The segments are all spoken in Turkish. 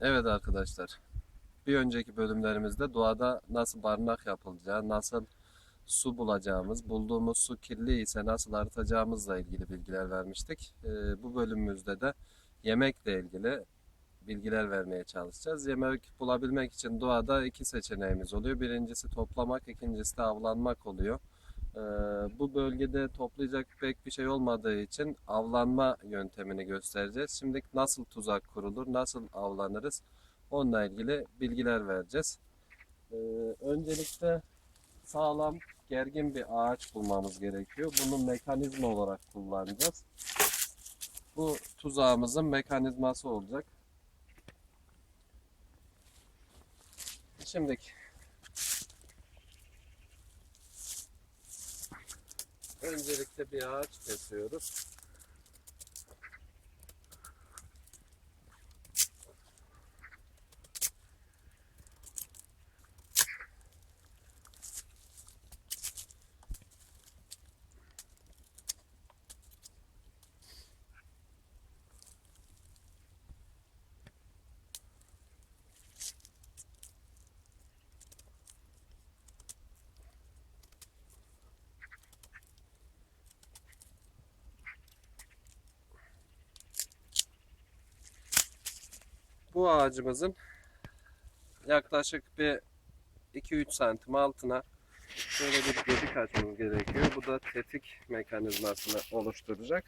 Evet arkadaşlar, bir önceki bölümlerimizde doğada nasıl barınak yapılacağı, nasıl su bulacağımız, bulduğumuz su kirli ise nasıl arıtacağımızla ilgili bilgiler vermiştik. Ee, bu bölümümüzde de yemekle ilgili bilgiler vermeye çalışacağız. Yemek bulabilmek için doğada iki seçeneğimiz oluyor. Birincisi toplamak, ikincisi de avlanmak oluyor. Ee, bu bölgede toplayacak pek bir şey olmadığı için avlanma yöntemini göstereceğiz. Şimdi nasıl tuzak kurulur, nasıl avlanırız onunla ilgili bilgiler vereceğiz. Ee, öncelikle sağlam, gergin bir ağaç bulmamız gerekiyor. Bunu mekanizma olarak kullanacağız. Bu tuzağımızın mekanizması olacak. Şimdi öncelikle bir ağaç kesiyoruz. Bu ağacımızın yaklaşık bir 2-3 santim altına şöyle bir gedik açmamız gerekiyor. Bu da tetik mekanizmasını oluşturacak.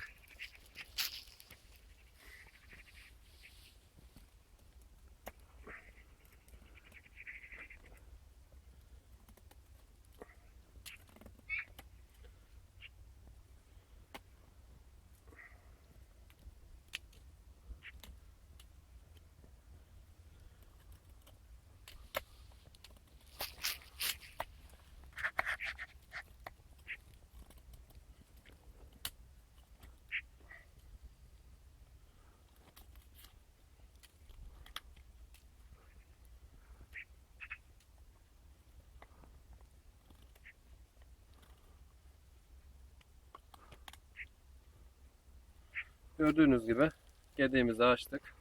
Gördüğünüz gibi gediğimizi açtık.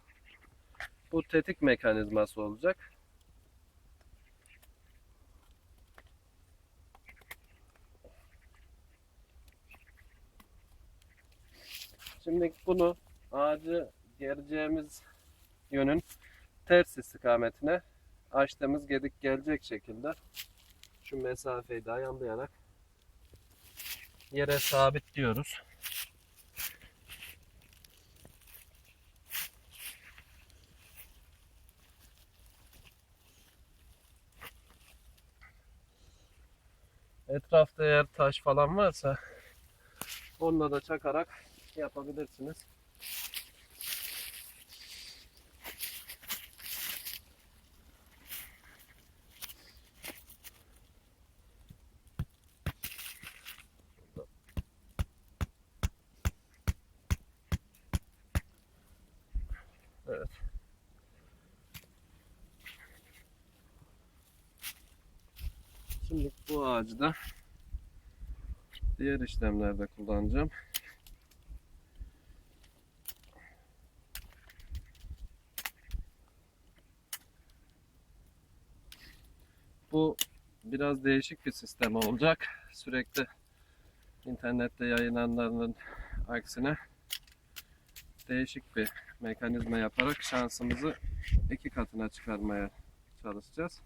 Bu tetik mekanizması olacak. Şimdi bunu ağacı gereceğimiz yönün ters istikametine açtığımız gedik gelecek şekilde şu mesafeyi de ayarlayarak yere sabitliyoruz. Etrafta eğer taş falan varsa onunla da çakarak yapabilirsiniz. Evet. Şimdi bu ağacı da diğer işlemlerde kullanacağım. Bu biraz değişik bir sistem olacak. Sürekli internette yayınlananların aksine değişik bir mekanizma yaparak şansımızı iki katına çıkarmaya çalışacağız.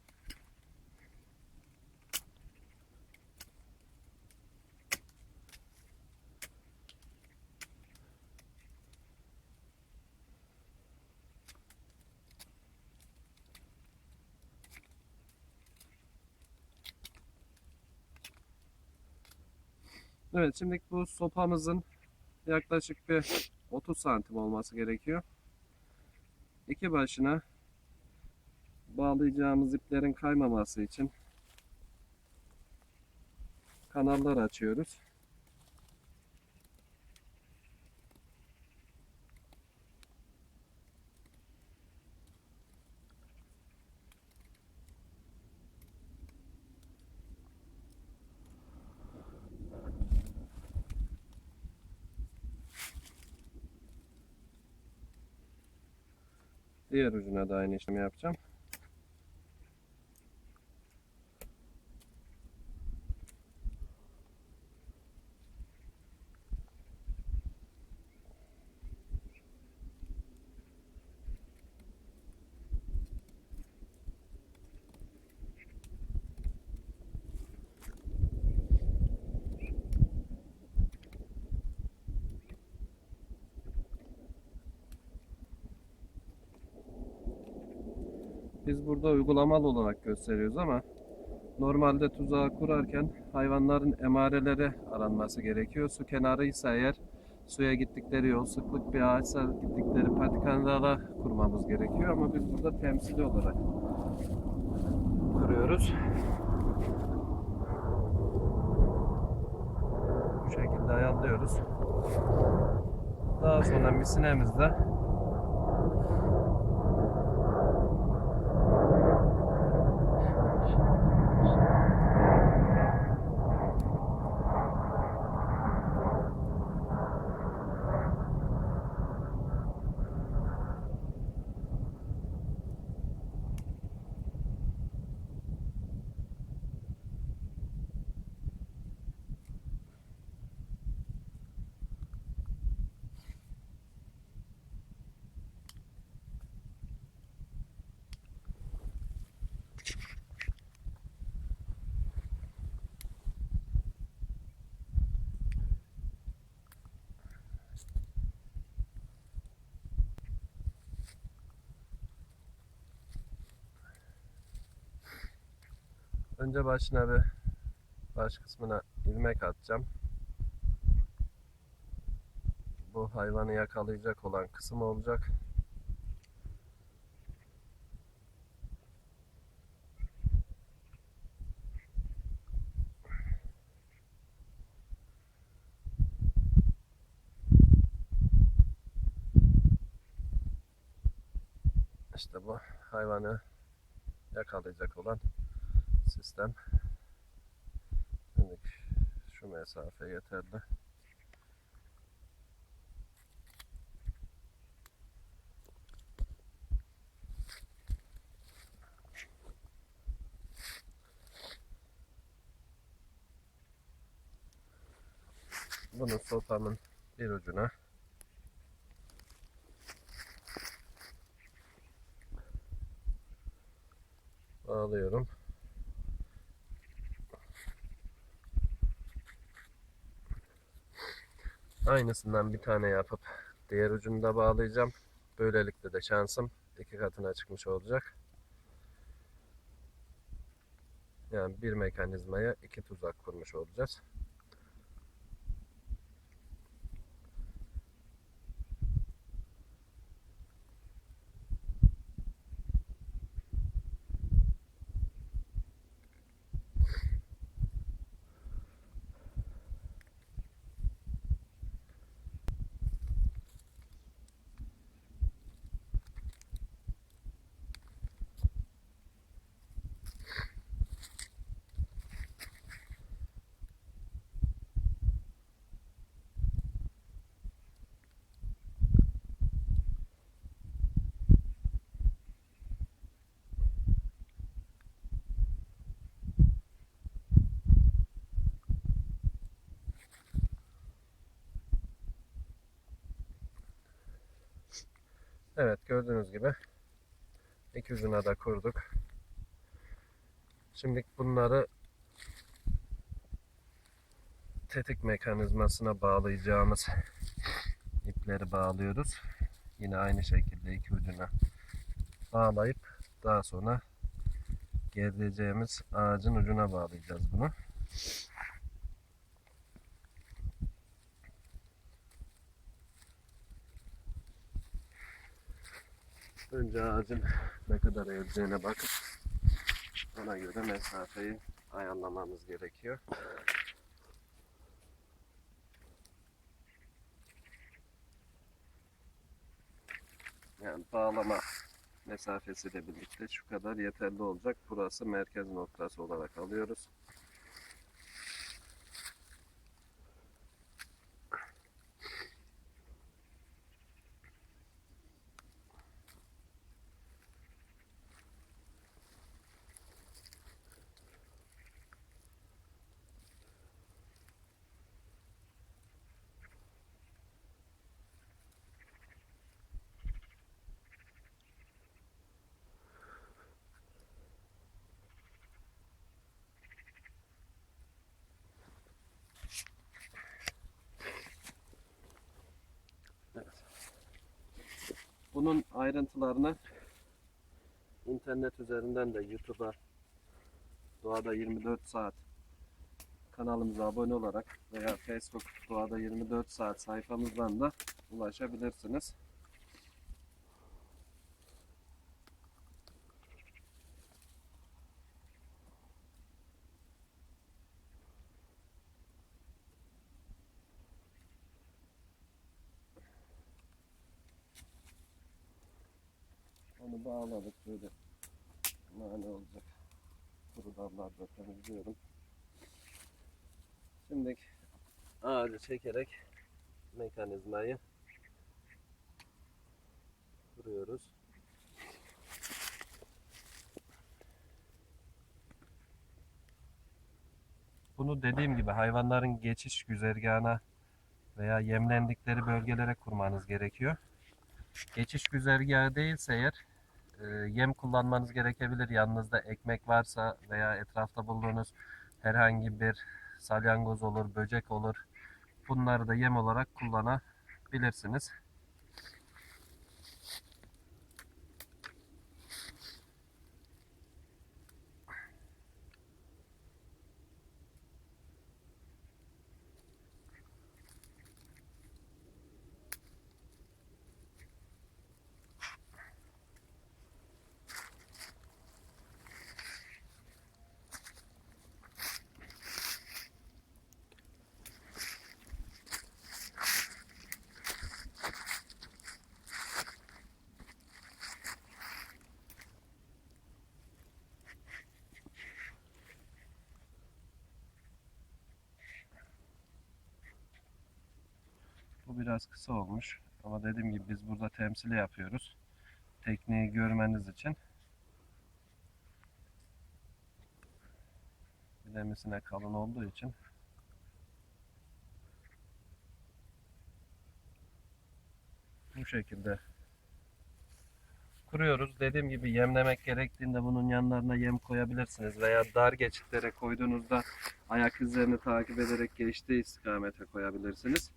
Evet şimdi bu sopamızın yaklaşık bir 30 santim olması gerekiyor. İki başına bağlayacağımız iplerin kaymaması için kanallar açıyoruz. Diğer ucuna da aynı işlemi yapacağım. Biz burada uygulamalı olarak gösteriyoruz ama normalde tuzağı kurarken hayvanların emareleri aranması gerekiyor. Su kenarıysa eğer suya gittikleri yol, sıklık bir ağaçsa gittikleri patikanada kurmamız gerekiyor ama biz burada temsili olarak kuruyoruz. Bu şekilde ayarlıyoruz. Daha sonra misinemizde Önce başına bir baş kısmına ilmek atacağım. Bu hayvanı yakalayacak olan kısım olacak. İşte bu hayvanı yakalayacak olan sistem. Şimdi şu mesafe yeterli. Bunu sopamın bir ucuna bağlıyorum. Aynısından bir tane yapıp diğer ucunu da bağlayacağım. Böylelikle de şansım iki katına çıkmış olacak. Yani bir mekanizmaya iki tuzak kurmuş olacağız. Evet gördüğünüz gibi iki ucuna da kurduk. Şimdi bunları tetik mekanizmasına bağlayacağımız ipleri bağlıyoruz. Yine aynı şekilde iki ucuna bağlayıp daha sonra gerdireceğimiz ağacın ucuna bağlayacağız bunu. Önce ağacın ne kadar eğileceğine bakıp ona göre mesafeyi ayarlamamız gerekiyor. Yani bağlama mesafesiyle birlikte şu kadar yeterli olacak. Burası merkez noktası olarak alıyoruz. Bunun ayrıntılarını internet üzerinden de YouTube'a Doğada 24 saat kanalımıza abone olarak veya Facebook Doğada 24 saat sayfamızdan da ulaşabilirsiniz. Bağladık böyle mani olacak. Kuru dalları da temizliyorum. Şimdi ağacı çekerek mekanizmayı kuruyoruz. Bunu dediğim gibi hayvanların geçiş güzergahına veya yemlendikleri bölgelere kurmanız gerekiyor. Geçiş güzergahı değilse eğer e, yem kullanmanız gerekebilir. Yanınızda ekmek varsa veya etrafta bulduğunuz herhangi bir salyangoz olur, böcek olur. Bunları da yem olarak kullanabilirsiniz. Bu biraz kısa olmuş. Ama dediğim gibi biz burada temsili yapıyoruz. Tekniği görmeniz için. Bilemesine kalın olduğu için. Bu şekilde kuruyoruz. Dediğim gibi yemlemek gerektiğinde bunun yanlarına yem koyabilirsiniz. Veya dar geçitlere koyduğunuzda ayak izlerini takip ederek geçtiği istikamete koyabilirsiniz.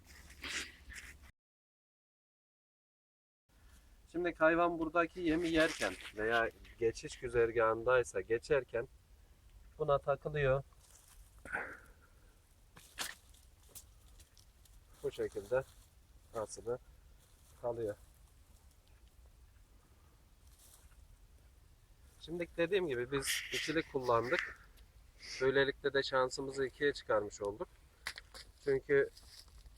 Şimdi hayvan buradaki yemi yerken veya geçiş güzergahındaysa geçerken buna takılıyor. Bu şekilde asılı kalıyor. Şimdi dediğim gibi biz ikili kullandık. Böylelikle de şansımızı ikiye çıkarmış olduk. Çünkü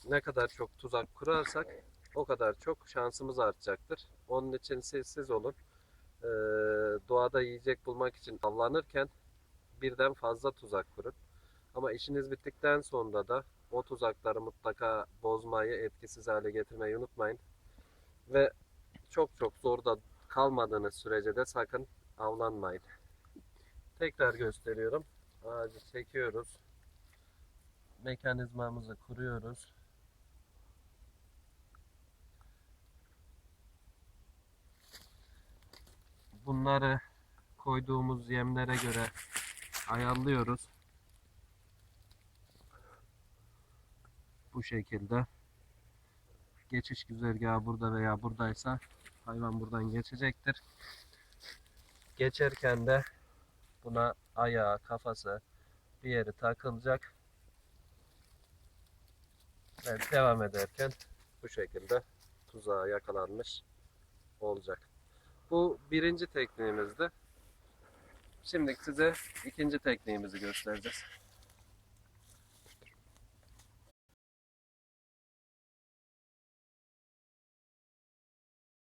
ne kadar çok tuzak kurarsak o kadar çok şansımız artacaktır. Onun için sessiz olun. Ee, doğada yiyecek bulmak için avlanırken birden fazla tuzak kurun. Ama işiniz bittikten sonra da o tuzakları mutlaka bozmayı, etkisiz hale getirmeyi unutmayın. Ve çok çok zorda kalmadığınız sürece de sakın avlanmayın. Tekrar gösteriyorum. Ağacı çekiyoruz. Mekanizmamızı kuruyoruz. Bunları koyduğumuz yemlere göre ayarlıyoruz. Bu şekilde. Geçiş güzergahı burada veya buradaysa hayvan buradan geçecektir. Geçerken de buna ayağı, kafası bir yeri takılacak. Ve devam ederken bu şekilde tuzağa yakalanmış olacak. Bu birinci tekniğimizdi. Şimdi size ikinci tekniğimizi göstereceğiz.